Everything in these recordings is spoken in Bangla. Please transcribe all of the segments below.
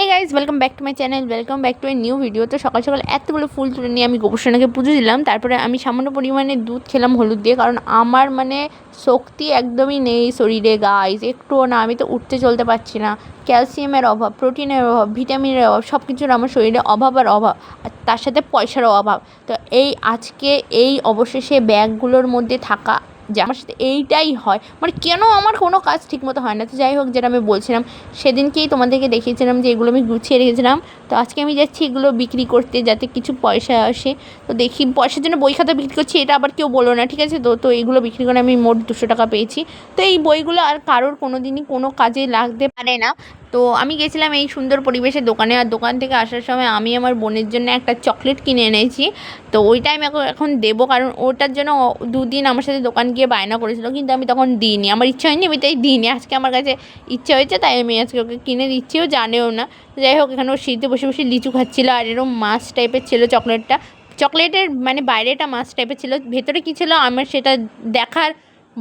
এই guys welcome back to my channel welcome back to a new video তো সকাল সকাল এতগুলো ফুল তুলে নিয়ে আমি গোপসোনাকে পুজো দিলাম। তারপরে আমি সামান্য পরিমাণে দুধ খেলাম হলুদ দিয়ে, কারণ আমার মানে শক্তি একদমই নেই শরীরে গাইজ একটুও না, আমি তো উঠতে চলতে পারছি না। ক্যালসিয়ামের অভাব প্রোটিনের অভাব ভিটামিনের অভাব সব কিছুর আমার শরীরে অভাব আর অভাব, আর তার সাথে পয়সারও অভাব। তো এই আজকে এই অবশেষে ব্যাগগুলোর মধ্যে থাকা যে আমার সাথে এইটাই হয়। মানে কেন আমার কোনো কাজ ঠিকমতো হয় না? তো যাই হোক, যেটা আমি বলছিলাম, সেদিনকেই তোমাদেরকে দেখিয়েছিলাম যে এগুলো আমি গুছিয়ে রেখেছিলাম। তো আজকে আমি যাচ্ছি এগুলো বিক্রি করতে যাতে কিছু পয়সা আসে। তো দেখি, পয়সার জন্য বই খাতা বিক্রি করছি, এটা আবার কেউ বলো না, ঠিক আছে? তো তো এইগুলো বিক্রি করে আমি মোট দুশো টাকা পেয়েছি। তো এই বইগুলো আর কারোর কোনো দিনই কোনো কাজে লাগতে পারে না। তো আমি গেছিলাম এই সুন্দর পরিবেশে দোকানে আর দোকান থেকে আসার সময় আমি আমার বোনের জন্য একটা চকলেট কিনে এনেছি। তো ওইটাই আমি এখন- দেবো কারণ ওটার জন্য দুদিন আমার সাথে দোকান গিয়ে বায়না করেছিল, কিন্তু আমি তখন দিইনি। আমার ইচ্ছা হয়নি, আমি তাই দিইনি। আজকে আমার কাছে ইচ্ছা হয়েছে, তাই আমি আজকে ওকে কিনে দিচ্ছিও জানেও না। যাই হোক, এখানে ও শীতে বসে বসে লিচু খাচ্ছিলো আর এরকম মাছ টাইপের ছিল চকলেটটা। চকলেটের মানে বাইরেটা মাছ টাইপের ছিল, ভেতরে কী ছিল আমার সেটা দেখার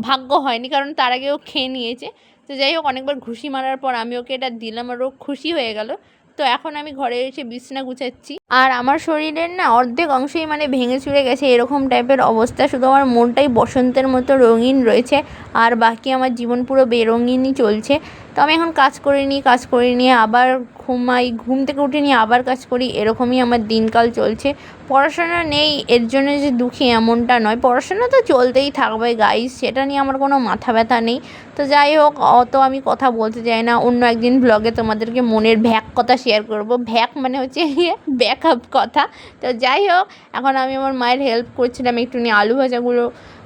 ভাগ্য হয়নি, কারণ তার আগে ও খেয়ে নিয়েছে। তো যাই হোক অনেকবার ঘুষি মারার পর আমি ওকে এটা দিলাম আর ও খুশি হয়ে গেল। তো এখন আমি ঘরে এসে বিছনা গুছাচ্ছি। আর আমার শরীরের না অর্ধেক অংশই মানে ভেঙে চুড়ে গেছে, এরকম টাইপের অবস্থা। শুধু আমার মনটাই বসন্তের মতো রঙিন রয়েছে আর বাকি আমার জীবন পুরো বেরঙিনই চলছে। তো আমি এখন কাজ করে নিই, কাজ করে নিয়ে আবার ঘুমাই, ঘুম থেকে উঠে নিয়ে আবার কাজ করি, এরকমই আমার দিনকাল চলছে। পড়াশোনা নেই, এর জন্য যে দুঃখী এমনটা নয়। পড়াশোনা তো চলতেই থাকবে গাইস সেটা নিয়ে আমার কোনো মাথা ব্যথা নেই। তো যাই হোক, অত আমি কথা বলতে চাই না, অন্য একদিন ব্লগে তোমাদেরকে মনের ভ্যাক কথা শেয়ার করব। ভ্যাক মানে হচ্ছে ব্যাক আপ কথা। তো যাই হোক, এখন আমি আমার মায়ের হেল্প করছিলাম একটুখানি আলু ভাজাগুলো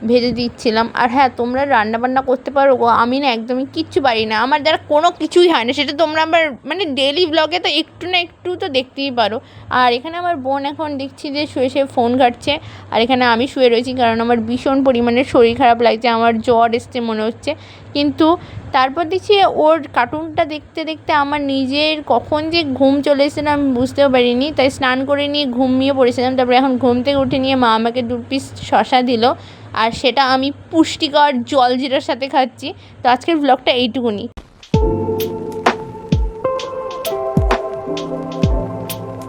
ভেজে দিচ্ছিলাম। আর হ্যাঁ তোমরা রান্না বান্না করতে পারো গো, আমি না একদমই কিচ্ছু পারি না। আমার দ্বারা কোনো কিছুই হয় না, সেটা তোমরা আমার মানে ডেলি ব্লগে তো একটু না একটু তো দেখতেই পারো। আর এখানে আমার বোন এখন দেখছি যে শুয়ে শুয়ে ফোন ঘাটছে। আর এখানে আমি শুয়ে রয়েছি কারণ আমার ভীষণ পরিমাণে শরীর খারাপ লাগছে, আমার জ্বর এসছে মনে হচ্ছে। কিন্তু তারপর দেখছি ওর কার্টুনটা দেখতে দেখতে আমার নিজের কখন যে ঘুম চলে এসেছে না আমি বুঝতেও পারিনি। তাই স্নান করে নিয়ে ঘুমিয়ে পড়েছিলাম। তারপরে এখন ঘুম থেকে উঠে নিয়ে মা আমাকে দু পিস শশা দিল। আর সেটা আমি পুষ্টিকর জল জিরার সাথে খাচ্ছি। তো আজকের ব্লগটা এইটুকুনি। Thank you.